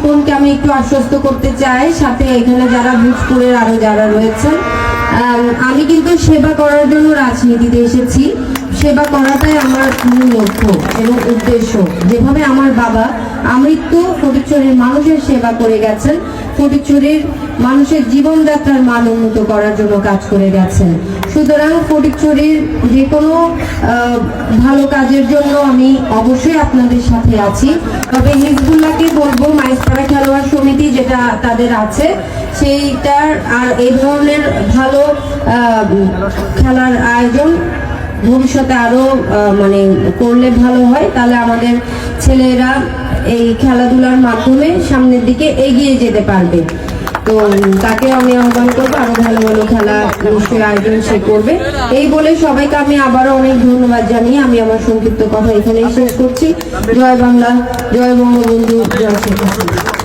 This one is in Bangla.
শিপনকে আমি একটু আশ্বস্ত করতে চাই, সাথে এখানে যারা ভোজপুরের আরও যারা রয়েছেন। আমি কিন্তু সেবা করার জন্য রাজনীতিতে এসেছি। সেবা করাটাই আমার মূল লক্ষ্য এবং উদ্দেশ্য। যেভাবে আমার বাবা আমৃত্যু ফটিকচুরির মানুষের সেবা করে গেছেন ফটিকচুরির মানুষের জীবনযাত্রার মান উন্নত করার জন্য কাজ করে গেছেন। সুতরাং ফটিকচুরির যে কোনো ভালো কাজের জন্য আমি অবশ্যই আপনাদের সাথে আছি। তবে হিজবুল্লাহকে বলব মাইস্তারা খেলোয়াড় সমিতি যেটা তাদের আছে, সেইটার আর এই ধরনের ভালো খেলার আয়োজন ভবিষ্যতে আরও মানে করলে ভালো হয়। তাহলে আমাদের ছেলেরা এই খেলাধুলার মাধ্যমে সামনের দিকে এগিয়ে যেতে পারবে। তো তাকে আমি আহ্বান করব, আরও ভালো ভালো খেলা নিশ্চয়ই আয়োজন সে করবে। এই বলে সবাইকে আমি আবারও অনেক ধন্যবাদ জানিয়ে আমি আমার সংক্ষিপ্ত কথা এখানেই শেষ করছি। জয় বাংলা, জয় বঙ্গবন্ধু, জয় শেখ হাসিনা।